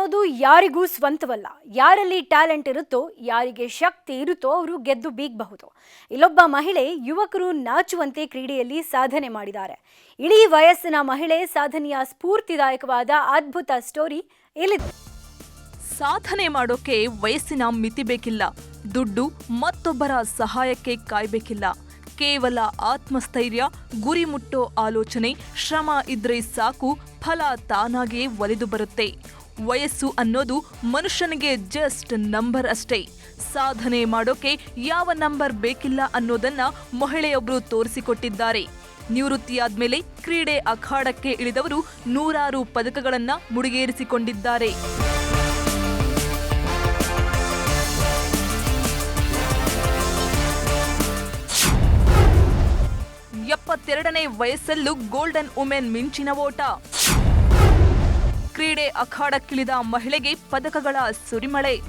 ಅನ್ನೋದು ಯಾರಿಗೂ ಸ್ವಂತವಲ್ಲ. ಯಾರಲ್ಲಿ ಟ್ಯಾಲೆಂಟ್ ಇರುತ್ತೋ, ಯಾರಿಗೆ ಶಕ್ತಿ ಇರುತ್ತೋ ಅವರು ಗೆದ್ದು ಬೀಗಬಹುದು. ಇಲ್ಲೊಬ್ಬ ಮಹಿಳೆ ಯುವಕರು ನಾಚುವಂತೆ ಕ್ರೀಡೆಯಲ್ಲಿ ಸಾಧನೆ ಮಾಡಿದ್ದಾರೆ. ಇಡೀ ವಯಸ್ಸಿನ ಮಹಿಳೆ ಸಾಧನೆಯ ಸ್ಫೂರ್ತಿದಾಯಕವಾದ ಅದ್ಭುತ ಸ್ಟೋರಿ ಇಲ್ಲಿದೆ ಸಾಧನೆ ಮಾಡೋಕೆ ವಯಸ್ಸಿನ ಮಿತಿ ಬೇಕಿಲ್ಲ. ದುಡ್ಡು ಮತ್ತೊಬ್ಬರ ಸಹಾಯಕ್ಕೆ ಕಾಯ್ಬೇಕಿಲ್ಲ. ಕೇವಲ ಆತ್ಮಸ್ಥೈರ್ಯ ಗುರಿ ಮುಟ್ಟೋ ಆಲೋಚನೆ, ಶ್ರಮ ಇದ್ರೆ ಸಾಕು, ಫಲ ತಾನಾಗಿಯೇ ಒಲಿದು ಬರುತ್ತೆ. ವಯಸ್ಸು ಅನ್ನೋದು ಮನುಷ್ಯನಿಗೆ ಜಸ್ಟ್ ನಂಬರ್ ಅಷ್ಟೇ. ಸಾಧನೆ ಮಾಡೋಕೆ ಯಾವ ನಂಬರ್ ಬೇಕಿಲ್ಲ ಅನ್ನೋದನ್ನ ಮಹಿಳೆಯೊಬ್ಬರು ತೋರಿಸಿಕೊಟ್ಟಿದ್ದಾರೆ. ನಿವೃತ್ತಿಯಾದ್ಮೇಲೆ ಕ್ರೀಡೆ ಅಖಾಡಕ್ಕೆ ಇಳಿದವರು ನೂರಾರು ಪದಕಗಳನ್ನ ಮುಡಿಗೇರಿಸಿಕೊಂಡಿದ್ದಾರೆ. ಎಪ್ಪತ್ತೆರಡನೇ ವಯಸ್ಸಲ್ಲೂ ಗೋಲ್ಡನ್ ವುಮೆನ್ ಮಿಂಚಿನ ಓಟ. ಅಖಾಡಕ್ಕಿಳಿದ ಮಹಿಳೆಗೆ ಪದಕಗಳ ಸುರಿಮಳೆ.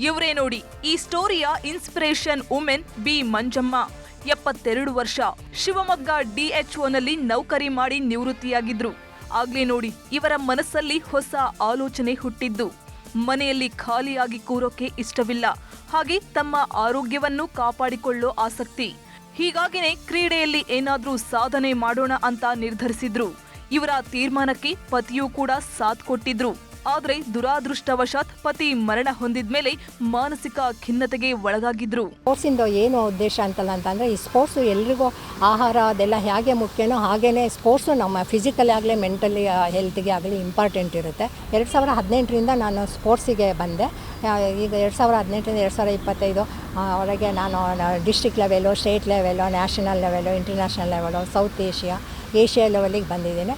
ಇವರೇ ನೋಡಿ, ಈ ಸ್ಟೋರಿಯ ಇನ್ಸ್ಪಿರೇಷನ್ ವುಮೆನ್ ಬಿ. ಮಂಜಮ್ಮ. ಎಪ್ಪತ್ತೆರಡು ವರ್ಷ, ಶಿವಮೊಗ್ಗ ಡಿಎಚ್ಒನಲ್ಲಿ ನೌಕರಿ ಮಾಡಿ ನಿವೃತ್ತಿಯಾಗಿದ್ರು. ಆಗ್ಲೇ ನೋಡಿ, ಇವರ ಮನಸ್ಸಲ್ಲಿ ಹೊಸ ಆಲೋಚನೆ ಹುಟ್ಟಿದ್ದು. ಮನೆಯಲ್ಲಿ ಖಾಲಿಯಾಗಿ ಕೂರೋಕೆ ಇಷ್ಟವಿಲ್ಲ. ಹಾಗೆ ತಮ್ಮ ಆರೋಗ್ಯವನ್ನು ಕಾಪಾಡಿಕೊಳ್ಳೋ ಆಸಕ್ತಿ. ಹೀಗಾಗಿನೇ ಕ್ರೀಡೆಯಲ್ಲಿ ಏನಾದ್ರೂ ಸಾಧನೆ ಮಾಡೋಣ ಅಂತ ನಿರ್ಧರಿಸಿದ್ರು. ಇವರ ತೀರ್ಮಾನಕ್ಕೆ ಪತಿಯೂ ಕೂಡ ಸಾಥ್ ಕೊಟ್ಟಿದ್ರು. ಆದರೆ ದುರಾದೃಷ್ಟವಶಾತ್ ಪತಿ ಮರಣ ಹೊಂದಿದ್ಮೇಲೆ ಮಾನಸಿಕ ಖಿನ್ನತೆಗೆ ಒಳಗಾಗಿದ್ರು. ಸ್ಪೋರ್ಟ್ಸಿಂದ ಏನು ಉದ್ದೇಶ ಅಂತಲ್ಲ ಅಂತಂದರೆ ಈ ಸ್ಪೋರ್ಟ್ಸು ಎಲ್ರಿಗೂ ಆಹಾರ ಅದೆಲ್ಲ ಹೇಗೆ ಮುಖ್ಯನೋ ಹಾಗೇ ಸ್ಪೋರ್ಟ್ಸು ನಮ್ಮ ಫಿಸಿಕಲಿ ಆಗಲಿ ಮೆಂಟಲಿ ಹೆಲ್ತ್ಗೆ ಆಗಲಿ ಇಂಪಾರ್ಟೆಂಟ್ ಇರುತ್ತೆ. ಎರಡು ಸಾವಿರ ಹದಿನೆಂಟರಿಂದ ನಾನು ಸ್ಪೋರ್ಟ್ಸಿಗೆ ಬಂದೆ. ಈಗ ಎರಡು ಸಾವಿರ ಹದಿನೆಂಟರಿಂದ ಎರಡು ಸಾವಿರ ಇಪ್ಪತ್ತೈದು ಒಳಗೆ ನಾನು district level state level national level international level south Asia Asia ಲೆವೆಲಿಗೆ ಬಂದಿದ್ದೇನೆ.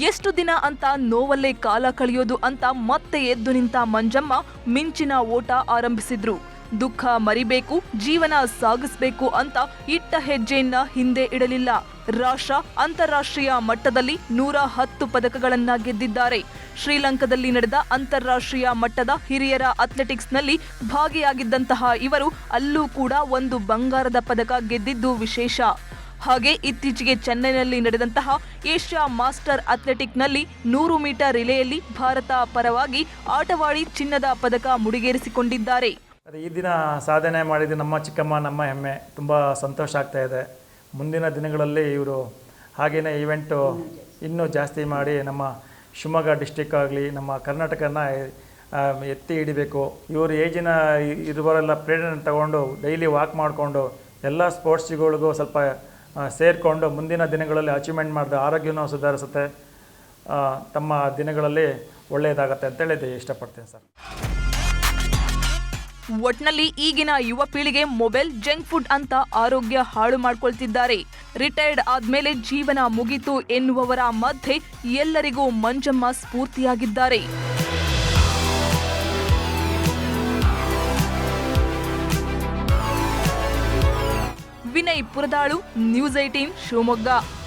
ಎಷ್ಟು ದಿನ ಅಂತ ನೋವಲ್ಲೇ ಕಾಲ ಕಳೆಯೋದು ಅಂತ ಮತ್ತೆ ಎದ್ದು ನಿಂತ ಮಂಜಮ್ಮ ಮಿಂಚಿನ ಓಟ ಆರಂಭಿಸಿದ್ರು. ದುಃಖ ಮರಿಬೇಕು, ಜೀವನ ಸಾಗಿಸ್ಬೇಕು ಅಂತ ಇಟ್ಟ ಹೆಜ್ಜೆಯನ್ನ ಹಿಂದೆ ಇಡಲಿಲ್ಲ. ರಾಷ್ಟ್ರ ಅಂತಾರಾಷ್ಟ್ರೀಯ ಮಟ್ಟದಲ್ಲಿ ನೂರ ಹತ್ತು ಪದಕಗಳನ್ನ ಗೆದ್ದಿದ್ದಾರೆ. ಶ್ರೀಲಂಕಾದಲ್ಲಿ ನಡೆದ ಅಂತಾರಾಷ್ಟ್ರೀಯ ಮಟ್ಟದ ಹಿರಿಯರ ಅಥ್ಲೆಟಿಕ್ಸ್ನಲ್ಲಿ ಭಾಗಿಯಾಗಿದ್ದಂತಹ ಇವರು ಅಲ್ಲೂ ಕೂಡ ಒಂದು ಬಂಗಾರದ ಪದಕ ಗೆದ್ದಿದ್ದು ವಿಶೇಷ. ಹಾಗೆ ಇತ್ತೀಚೆಗೆ ಚೆನ್ನೈನಲ್ಲಿ ನಡೆದಂತಹ ಏಷ್ಯಾ ಮಾಸ್ಟರ್ ಅಥ್ಲೆಟಿಕ್ನಲ್ಲಿ ನೂರು ಮೀಟರ್ ರಿಲೇಯಲ್ಲಿ ಭಾರತ ಪರವಾಗಿ ಆಟವಾಡಿ ಚಿನ್ನದ ಪದಕ ಮುಡಿಗೇರಿಸಿಕೊಂಡಿದ್ದಾರೆ. ಈ ದಿನ ಸಾಧನೆ ಮಾಡಿದ ನಮ್ಮ ಚಿಕ್ಕಮ್ಮ, ನಮ್ಮ ಹೆಮ್ಮೆ ತುಂಬ ಸಂತೋಷ ಆಗ್ತಾ ಇದೆ. ಮುಂದಿನ ದಿನಗಳಲ್ಲಿ ಇವರು ಹಾಗೆಯೇ ಈವೆಂಟು ಇನ್ನೂ ಜಾಸ್ತಿ ಮಾಡಿ ನಮ್ಮ ಶಿವಮೊಗ್ಗ ಡಿಸ್ಟಿಕ್ ಆಗಲಿ, ನಮ್ಮ ಕರ್ನಾಟಕನ ಎತ್ತಿ ಹಿಡಿಬೇಕು. ಇವರು ಏಜಿನ ಇರುವರೆಲ್ಲ ಪ್ರೇರಣೆ ತಗೊಂಡು ಡೈಲಿ ವಾಕ್ ಮಾಡಿಕೊಂಡು, ಎಲ್ಲ ಸ್ಪೋರ್ಟ್ಸ್ಗಳಿಗೂ ಸ್ವಲ್ಪ ಸೇರಿಕೊಂಡು ಮುಂದಿನ ದಿನಗಳಲ್ಲಿ ಅಚೀವ್ಮೆಂಟ್ ಮಾಡಿದ ಆರೋಗ್ಯನೂ ಸುಧಾರಿಸುತ್ತೆ. ತಮ್ಮ ದಿನಗಳಲ್ಲಿ ಒಳ್ಳೆಯದಾಗತ್ತೆ ಅಂತೇಳಿ ಇಷ್ಟಪಡ್ತೀನಿ ಸರ್. ಒಟ್ನಲ್ಲಿ ಈಗಿನ ಯುವ ಪೀಳಿಗೆ ಮೊಬೈಲ್ ಜಂಕ್ ಫುಡ್ ಅಂತ ಆರೋಗ್ಯ ಹಾಳು ಮಾಡ್ಕೊಳ್ತಿದ್ದಾರೆ. ರಿಟೈರ್ಡ್ ಆದ್ಮೇಲೆ ಜೀವನ ಮುಗೀತು ಎನ್ನುವವರ ಮಧ್ಯೆ ಎಲ್ಲರಿಗೂ Manjamma ಸ್ಫೂರ್ತಿಯಾಗಿದ್ದಾರೆ. Vinay Puradal news eighteen Shivamogga.